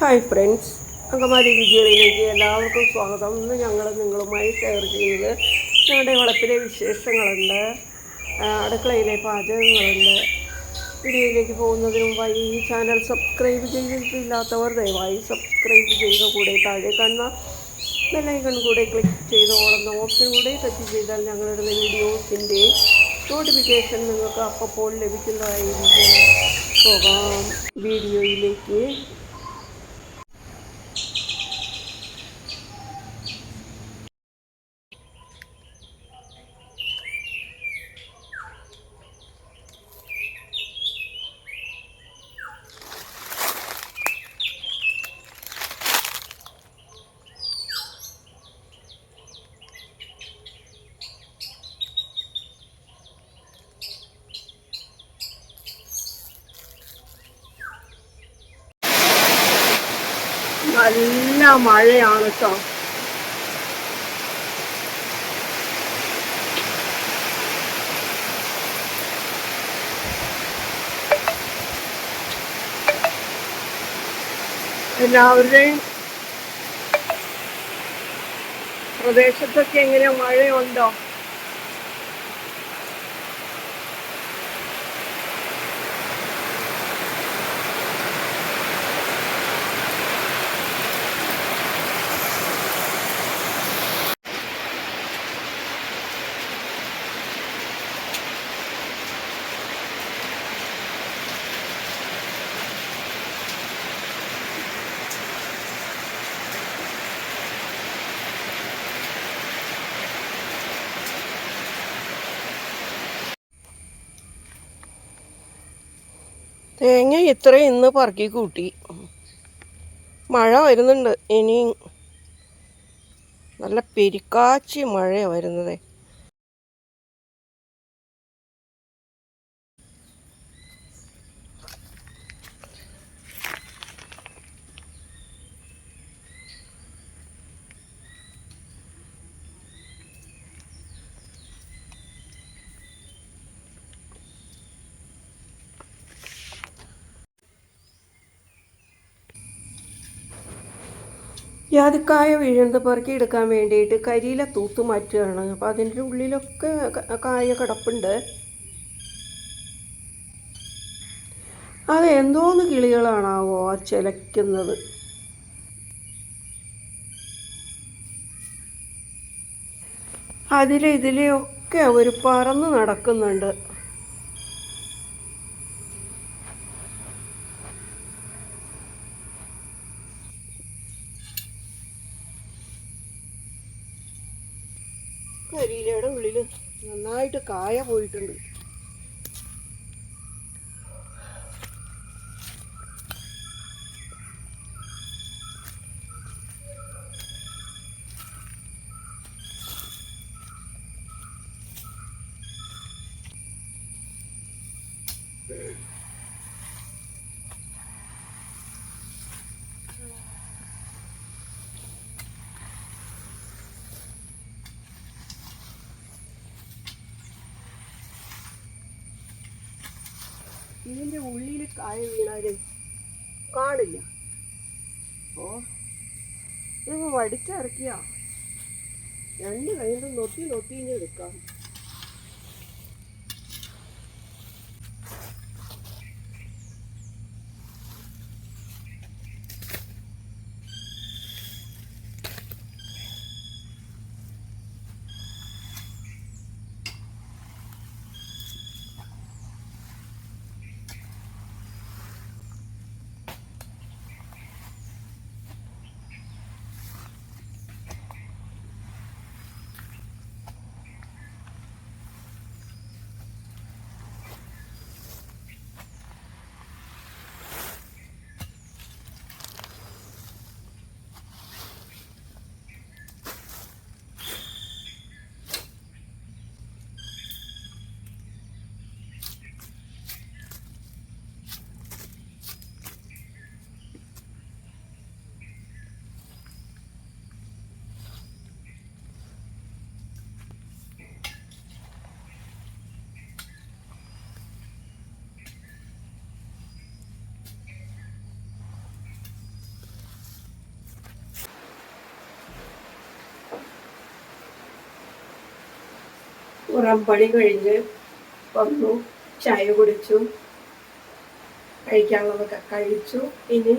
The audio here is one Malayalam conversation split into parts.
ഹായ് ഫ്രണ്ട്സ് അങ്കമാരി രുചികളിലേക്ക് എല്ലാവർക്കും സ്വാഗതം. ഇന്ന് ഞങ്ങൾ നിങ്ങളുമായി ഷെയർ ചെയ്യുന്നത് ഞങ്ങളുടെ വളപ്പിലെ വിശേഷങ്ങളുണ്ട്. അടുക്കളയിലെ പാചകങ്ങളുണ്ട്. വീഡിയോയിലേക്ക് പോകുന്നതിന് മുമ്പായി ഈ ചാനൽ സബ്സ്ക്രൈബ് ചെയ്തിട്ടില്ലാത്തവർ ദയവായി സബ്സ്ക്രൈബ് ചെയ്ത കൂടെ താഴെ കാണുന്ന ബെല്ലൈക്കൺ കൂടെ ക്ലിക്ക് ചെയ്ത് ഓളുന്ന ഓപ്ഷൻ കൂടെ ടച്ച് ചെയ്താൽ ഞങ്ങളുടെ വീഡിയോസിന്റെ നോട്ടിഫിക്കേഷൻ നിങ്ങൾക്ക് അപ്പോൾ ലഭിക്കുന്നതായിരിക്കും. പോകാം. വീഡിയോയിലേക്ക് നല്ല മഴയാണ് കേട്ടോ എല്ലാവരുടെയും പ്രദേശത്തൊക്കെ എങ്ങനെയാ മഴയുണ്ടോ? തേങ്ങ ഇത്രയും ഇന്ന് പറക്കി കൂട്ടി. മഴ വരുന്നുണ്ട്. ഇനി നല്ല പെരിക്കാച്ചി മഴയാണ് വരുന്നത്. ജാതിക്കായ വീഴുന്നത് പെറുക്കി എടുക്കാൻ വേണ്ടിയിട്ട് കരിയില തൂത്ത് മാറ്റുകയാണ്. അപ്പം അതിന്റെ ഉള്ളിലൊക്കെ കായ കിടപ്പുണ്ട്. അത് എന്തോന്ന് കിളികളാണാവോ ചിലയ്ക്കുന്നത്. അതിലെ ഇതിലെയൊക്കെ അവർ പറന്ന് നടക്കുന്നുണ്ട്. കരിയിലയുടെ ഉള്ളിൽ നന്നായിട്ട് കായ പോയിട്ടുണ്ട്. ഇതിന്റെ ഉള്ളിൽ കായ വീണാൽ കാണില്ല ഓ ഇത് വടിച്ചിറക്കിയ. രണ്ട് കൈകൊണ്ട് നൊത്തി നൊത്തി ഇങ്ങനെ എടുക്കാം. പുറം പണി കഴിഞ്ഞ് വന്നു ചായ കുടിച്ചു കഴിക്കാനുള്ളതൊക്കെ കഴിച്ചു. ഇനി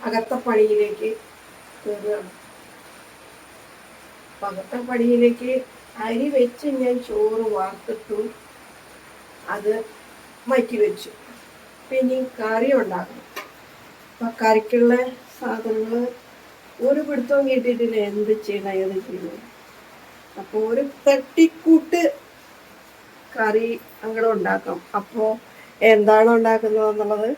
അകത്ത പണിയിലേക്ക് കയറുകയാണ് അകത്ത പണിയിലേക്ക് അരി വെച്ച് ഞാൻ ചോറ് വാർത്തിട്ടു. അത് മാറ്റി വെച്ചു. പിന്നെ കറി ഉണ്ടാക്കണം. അപ്പൊ കറിക്കുള്ള സാധനങ്ങൾ ഒരു പിടുത്തവും കിട്ടിയിട്ടില്ല. എന്ത് ചെയ്യണം ഏത് ചെയ്യണം? അപ്പോൾ ഒരു തട്ടിക്കൂട്ട് കറി അങ്ങനെ ഉണ്ടാക്കാം. അപ്പോ എന്താണ് ഉണ്ടാക്കുന്നത് എന്നുള്ളത്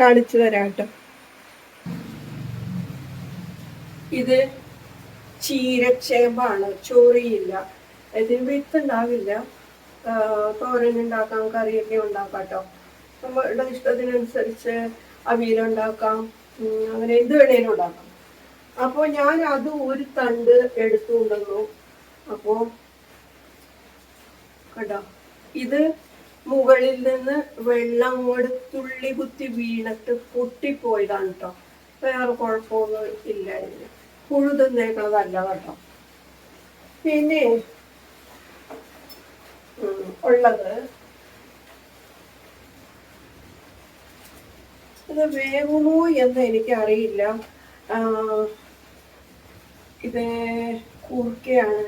കാണിച്ചു തരാം കേട്ടോ ഇത് ചീരച്ചേമ്പാണ്. ചോറിയില്ല. ഇതിന് വിത്ത് ഉണ്ടാവില്ല. ആ, തോരൻ ഉണ്ടാക്കാം കറിയൊക്കെ ഉണ്ടാക്കാം കേട്ടോ നമ്മളുടെ ഇഷ്ടത്തിനനുസരിച്ച് അവിയലുണ്ടാക്കാം അങ്ങനെ എന്ത് വേണേലും ഉണ്ടാക്കാം. അപ്പോൾ ഞാൻ അത് ഒരു തണ്ട് എടുത്തുകൊണ്ടുവന്നു. അപ്പോൾ കേട്ടോ ഇത് മുകളിൽ നിന്ന് വെള്ളം അങ്ങോട്ട് തുള്ളി കുത്തി വീണിട്ട് പൊട്ടിപ്പോയതാണ് കേട്ടോ വേറെ കുഴപ്പമൊന്നും ഇല്ല ഇതിന് പുഴു തിന്നേക്കണതല്ല കേട്ടോ. പിന്നെ ഉള്ളത് ഇത് വേകുമോ എന്ന് എനിക്കറിയില്ല. ഇത് കൂർക്കയാണ്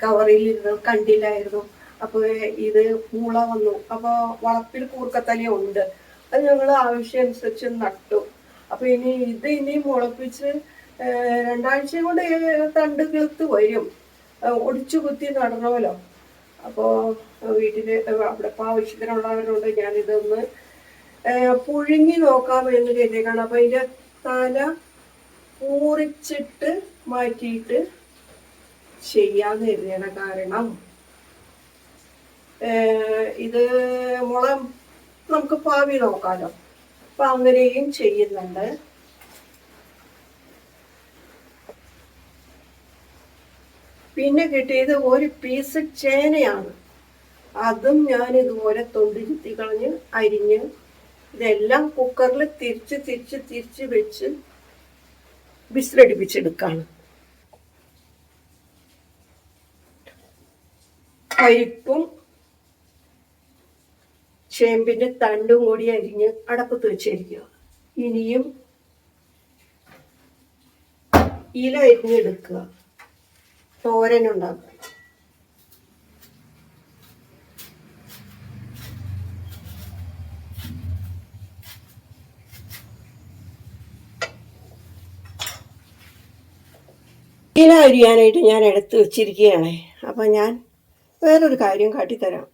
കവറിൽ ഇരുന്ന് കണ്ടില്ലായിരുന്നു. അപ്പോൾ ഇത് പൂള വന്നു. അപ്പോൾ വളപ്പിൽ കൂർക്കത്തലി ഉണ്ട്. അത് ഞങ്ങൾ ആവശ്യമനുസരിച്ച് നട്ടു. അപ്പോൾ ഇനി ഇത് ഇനി മുളപ്പിച്ച് രണ്ടാഴ്ച കൊണ്ട് തണ്ട് കിളുത്ത് വരും. ഒടിച്ചു കുത്തി നടണമല്ലോ. അപ്പോൾ വീട്ടിൽ അവിടെ ഇപ്പോൾ ആവശ്യത്തിനുള്ളവരുണ്ട്. ഞാനിതൊന്ന് പുഴുങ്ങി നോക്കാം എന്ന് കരുതിയേക്കാണ്. അപ്പോൾ അതിന്റെ തല പൂറിച്ചിട്ട് മാറ്റിയിട്ട് ചെയ്യാന്ന് കരുതിയാണ് കാരണം ഇത് മുളം നമുക്ക് പാവി നോക്കാലോ. അപ്പൊ അങ്ങനെയും ചെയ്യുന്നുണ്ട്. പിന്നെ കിട്ടിയത് ഒരു പീസ് ചേനയാണ്. അതും ഞാൻ ഇതുപോലെ തൊണ്ടിരുത്തി കളഞ്ഞ് അരിഞ്ഞ് ഇതെല്ലാം കുക്കറിൽ തിരിച്ച് തിരിച്ച് തിരിച്ച് വെച്ച് വിസിലടിപ്പിച്ചെടുക്കാണ്. പരിപ്പും ചേമ്പിന്റെ തണ്ടും കൂടി അരിഞ്ഞ് അടപ്പത്ത് വെച്ചിരിക്കുക. ഇനിയും ഇല അരിഞ്ഞെടുക്കുക. തോരനുണ്ടാക്കുക ഇല അരിയാനായിട്ട് ഞാൻ എടുത്ത് വെച്ചിരിക്കുകയാണ്. അപ്പം ഞാൻ വേറൊരു കാര്യം കാട്ടിത്തരാം.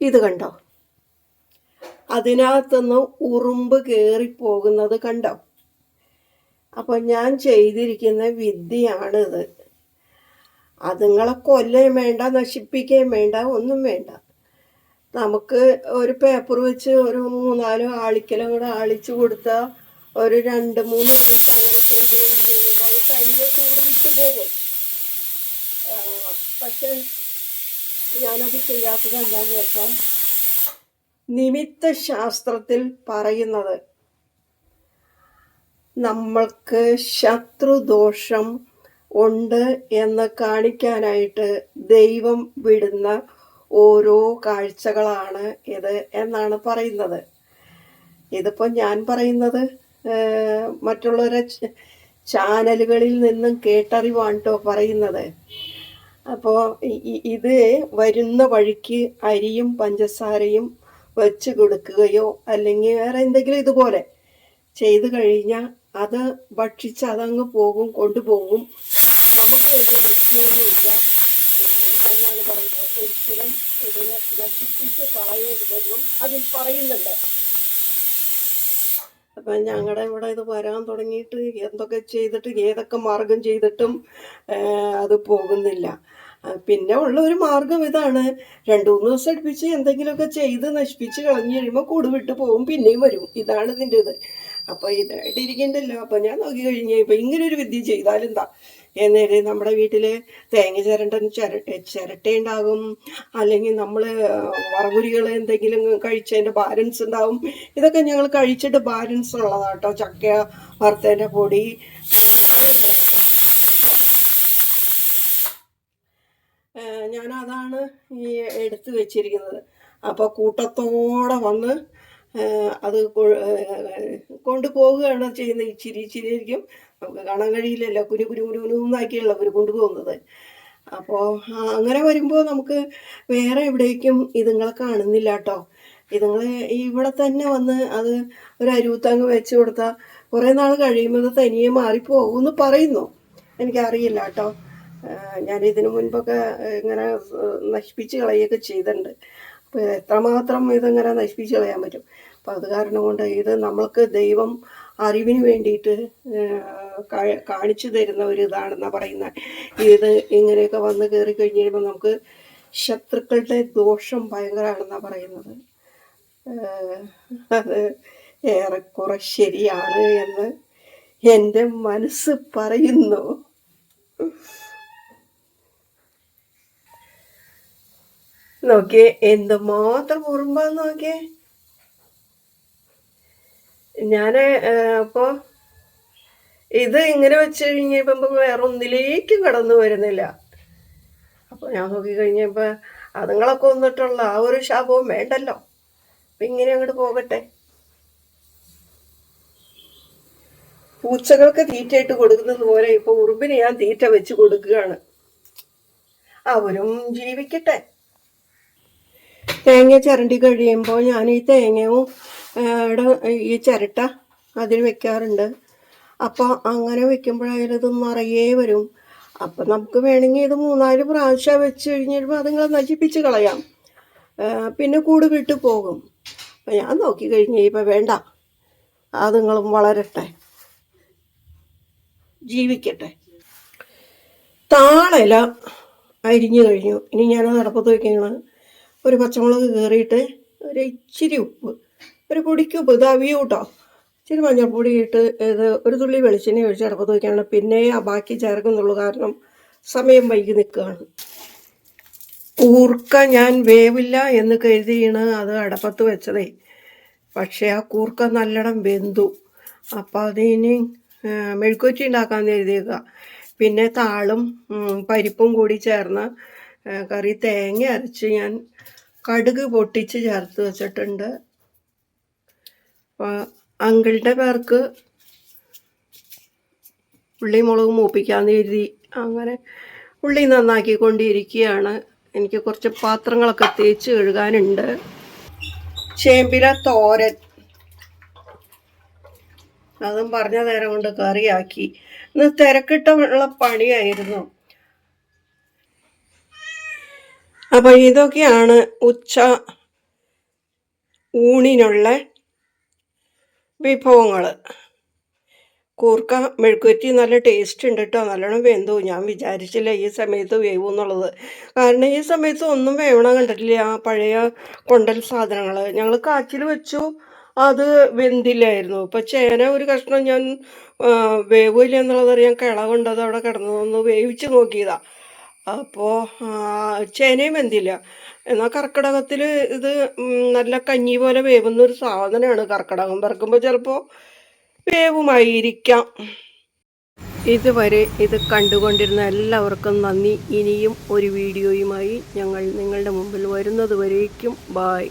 ഇത് കണ്ടോ? അതിനകത്തുനിന്ന് ഉറുമ്പ് കയറിപ്പോകുന്നത് കണ്ടോ? അപ്പോൾ ഞാൻ ചെയ്തിരിക്കുന്ന വിദ്യയാണിത്. അതുങ്ങളെ കൊല്ലുകയും വേണ്ട നശിപ്പിക്കുകയും വേണ്ട ഒന്നും വേണ്ട. നമുക്ക് ഒരു പേപ്പർ വെച്ച് ഒരു മൂന്നാലോ ആളിക്കലും കൂടെ ആളിച്ചു കൊടുത്താൽ ഒരു രണ്ട് മൂന്ന് ദിവസം അങ്ങനെ ചെയ്യുമ്പോൾ അത് തനിയെ കൂട് പോകും പക്ഷെ ഞാനത് ചെയ്യാത്തത് എന്താണെന്ന് വെച്ചാൽ നിമിത്ത ശാസ്ത്രത്തിൽ പറയുന്നത് നമ്മൾക്ക് ശത്രുദോഷം ഉണ്ട് എന്ന് കാണിക്കാനായിട്ട് ദൈവം വിടുന്ന ഓരോ കാഴ്ചകളാണ് ഇത് എന്നാണ് പറയുന്നത്. ഇതിപ്പോൾ ഞാൻ പറയുന്നത് മറ്റുള്ളവരെ ചാനലുകളിൽ നിന്നും കേട്ടറിവാണ് കേട്ടോ പറയുന്നത്. അപ്പോൾ ഇത് വരുന്ന വഴിക്ക് അരിയും പഞ്ചസാരയും വെച്ച് കൊടുക്കുകയോ അല്ലെങ്കിൽ വേറെ എന്തെങ്കിലും ഇതുപോലെ ചെയ്തു കഴിഞ്ഞാൽ അത് ഭക്ഷിച്ച് അതങ്ങ് പോകും കൊണ്ടുപോകും. നമുക്ക് ഒരു പ്രശ്നമൊന്നുമില്ല ഉം, എന്നാണ് പറയുന്നത്? ഒരിക്കലും ഇതിനെ നശിപ്പിച്ച് കളയരുതെന്നും അതിൽ പറയുന്നുണ്ട്. അപ്പം ഞങ്ങളുടെ ഇവിടെ ഇത് വരാൻ തുടങ്ങിയിട്ട് എന്തൊക്കെ ചെയ്തിട്ട് ഏതൊക്കെ മാർഗം ചെയ്തിട്ടും അത് പോകുന്നില്ല. പിന്നെ ഉള്ള ഒരു മാർഗം ഇതാണ്. രണ്ടു മൂന്ന് ദിവസം അടുപ്പിച്ച് എന്തെങ്കിലുമൊക്കെ ചെയ്ത് നശിപ്പിച്ച് കളഞ്ഞു കഴിയുമ്പോൾ കൂട് വിട്ട് പോകും പിന്നെയും വരും. ഇതാണ് ഇതിന്റെ ഇത് അപ്പോൾ ഇതായിട്ട് ഇരിക്കണ്ടല്ലോ അപ്പോൾ ഞാൻ നോക്കി കഴിഞ്ഞ ഇപ്പം ഇങ്ങനെ ഒരു വിദ്യ ചെയ്താലെന്താ എന്നേരം നമ്മുടെ വീട്ടിൽ തേങ്ങ ചിരണ്ടൻ ചിര ചിരട്ടയുണ്ടാകും. അല്ലെങ്കിൽ നമ്മൾ വറകുരികൾ എന്തെങ്കിലും കഴിച്ചതിന്റെ ബാലൻസ് ഉണ്ടാവും. ഇതൊക്കെ ഞങ്ങൾ കഴിച്ചിട്ട് ബാലൻസ് ഉള്ളതാട്ടോ. ചക്ക വറുത്തതിന്റെ പൊടി ഞാനതാണ് ഈ എടുത്ത് വെച്ചിരിക്കുന്നത്. അപ്പോൾ കൂട്ടത്തോടെ വന്ന് അത് കൊണ്ടുപോകുകയാണ് ചെയ്യുന്നത്. ഇച്ചിരി ഇച്ചിരി ആയിരിക്കും നമുക്ക് കാണാൻ കഴിയില്ലല്ലോ. കുരു കുരു കുരു കുരുന്നാക്കിയുള്ള അവർ കൊണ്ടുപോകുന്നത്. അപ്പോൾ അങ്ങനെ വരുമ്പോൾ നമുക്ക് വേറെ എവിടേക്കും ഇതുങ്ങളെ കാണുന്നില്ല കേട്ടോ ഇതുങ്ങൾ ഇവിടെ തന്നെ വന്ന് അത് ഒരു അരുവത്തങ്ങ് വെച്ച് കൊടുത്താൽ കുറേ നാൾ കഴിയുമ്പോൾ തനിയെ മാറിപ്പോകുമെന്ന് പറയുന്നു. എനിക്കറിയില്ല കേട്ടോ ഞാൻ ഇതിനു മുൻപൊക്കെ ഇങ്ങനെ നശിപ്പിച്ച് കളയുകയൊക്കെ ചെയ്തിട്ടുണ്ട്. അപ്പോൾ എത്രമാത്രം ഇതിങ്ങനെ നശിപ്പിച്ച് കളയാൻ പറ്റും? അപ്പോൾ അത് കാരണം കൊണ്ട് ഇത് നമ്മൾക്ക് ദൈവം അറിവിന് വേണ്ടിയിട്ട് കാണിച്ചു തരുന്ന ഒരു ഇതാണെന്നാണ് പറയുന്നത്. ഇത് ഇങ്ങനെയൊക്കെ വന്ന് കയറി കഴിഞ്ഞ് കഴിയുമ്പോൾ നമുക്ക് ശത്രുക്കളുടെ ദോഷം ഭയങ്കരമാണെന്നാണ് പറയുന്നത്. അത് ഏറെക്കുറെ ശരിയാണ് എന്ന് എന്റെ മനസ്സ് പറയുന്നു. നോക്കിയേ എന്തുമാത്രം ഉറുമ്പാന്ന് നോക്കിയേ. ഞാൻ അപ്പോൾ ഇത് ഇങ്ങനെ വെച്ച് കഴിഞ്ഞപ്പോൾ വേറെ ഒന്നിലേക്കും കടന്നു വരുന്നില്ല. അപ്പോൾ ഞാൻ നോക്കി കഴിഞ്ഞപ്പോൾ അതുങ്ങളൊക്കെ വന്നിട്ടുള്ള ആ ഒരു ശാപവും വേണ്ടല്ലോ. അപ്പം ഇങ്ങനെ അങ്ങോട്ട് പോകട്ടെ. പൂച്ചകൾക്ക് തീറ്റയിട്ട് കൊടുക്കുന്നത് പോലെ ഇപ്പോൾ ഉറുമ്പിന് ഞാൻ തീറ്റ വെച്ച് കൊടുക്കുകയാണ്. അവരും ജീവിക്കട്ടെ. തേങ്ങ ചിരണ്ടി കഴിയുമ്പോൾ ഞാൻ ഈ തേങ്ങയും ആ, ടെ ഈ ചിരട്ട അതിൽ വെക്കാറുണ്ട്. അപ്പോൾ അങ്ങനെ വെക്കുമ്പോഴായാലും ഇത് നിറയെ വരും. അപ്പം നമുക്ക് വേണമെങ്കിൽ ഇത് മൂന്നാൽ പ്രാവശ്യം വെച്ച് കഴിഞ്ഞിട്ട് അതുങ്ങളെ നശിപ്പിച്ച് കളയാം. പിന്നെ കൂട് വിട്ടു പോകും. അപ്പം ഞാൻ നോക്കി കഴിഞ്ഞ് ഇപ്പം വേണ്ട. അതുങ്ങളും വളരട്ടെ. ജീവിക്കട്ടെ. താളില അരിഞ്ഞു കഴിഞ്ഞു. ഇനി ഞാനത് അടപ്പത്ത് വയ്ക്കുകയാണ് ഒരു പച്ചമുളക് കീറിയിട്ട് ഒരു ഇച്ചിരി ഉപ്പ്. ഒരു പൊടിക്ക് ഉപതാവിയോ കേട്ടോ. ഇച്ചിരി മഞ്ഞൾപ്പൊടി ഇട്ട് ഇത് ഒരു തുള്ളി വെളിച്ചെണ്ണ ഒഴിച്ച് അടുപ്പത്ത് വയ്ക്കുകയാണ് പിന്നെ ആ ബാക്കി ചേർക്കുന്നുള്ളൂ കാരണം സമയം വൈകി നിൽക്കുകയാണ്. കൂർക്ക ഞാൻ വേവില്ല എന്ന് കരുതിയാണ് അത് അടപ്പത്ത് വെച്ചതേ. പക്ഷേ ആ കൂർക്ക നല്ലോണം വെന്തു. അപ്പോൾ അതിന് മെഴുക്കുറ്റി ഉണ്ടാക്കാമെന്ന് കരുതിയേക്കുക. പിന്നെ താളും പരിപ്പും കൂടി ചേർന്ന് കറി തേങ്ങ അരച്ച് ഞാൻ കടുക് പൊട്ടിച്ച് ചേർത്ത് വെച്ചിട്ടുണ്ട്. അപ്പോൾ അങ്കിളുടെ പേർക്ക് ഉള്ളി മുളക് മൂപ്പിക്കാമെന്ന് കരുതി. അങ്ങനെ ഉള്ളി നന്നാക്കി നന്നാക്കിക്കൊണ്ടിരിക്കുകയാണ് എനിക്ക് കുറച്ച് പാത്രങ്ങളൊക്കെ തേച്ച് കഴുകാനുണ്ട്. ചേമ്പില തോരൻ. അതും പറഞ്ഞ നേരം കൊണ്ട് കറിയാക്കി. ഇന്ന് തിരക്കിട്ടുള്ള പണിയായിരുന്നു. അപ്പം ഇതൊക്കെയാണ് ഉച്ച ഊണിനുള്ള വിഭവങ്ങൾ കൂർക്ക മെഴുക്കുവറ്റി നല്ല ടേസ്റ്റ് ഉണ്ട് കേട്ടോ നല്ലോണം വെന്തു. ഞാൻ വിചാരിച്ചില്ല ഈ സമയത്ത് വേവും എന്നുള്ളത്. കാരണം ഈ സമയത്ത് ഒന്നും വേവണം കണ്ടിട്ടില്ല. ആ പഴയ കൊണ്ടൽ സാധനങ്ങൾ ഞങ്ങൾ കാച്ചിൽ വെച്ചു. അത് വെന്തില്ലായിരുന്നു. ഇപ്പം ചേന ഒരു കഷ്ണം ഞാൻ വേവില്ല എന്നുള്ളത് അറിയാൻ കിള കൊണ്ടത് അവിടെ കിടന്നതൊന്ന് വേവിച്ച് നോക്കിയതാ. അപ്പോൾ ചേനയും വെന്തില്ല. എന്നാൽ കർക്കിടകത്തിൽ ഇത് നല്ല കഞ്ഞി പോലെ വേവുന്ന ഒരു സാധനമാണ് കർക്കിടകം പിറക്കുമ്പോൾ ചിലപ്പോൾ വേവുമായിരിക്കാം. ഇതുവരെ ഇത് കണ്ടുകൊണ്ടിരുന്ന എല്ലാവർക്കും നന്ദി. ഇനിയും ഒരു വീഡിയോയുമായി ഞങ്ങൾ നിങ്ങളുടെ മുമ്പിൽ വരുന്നത് വരേക്കും ബായ്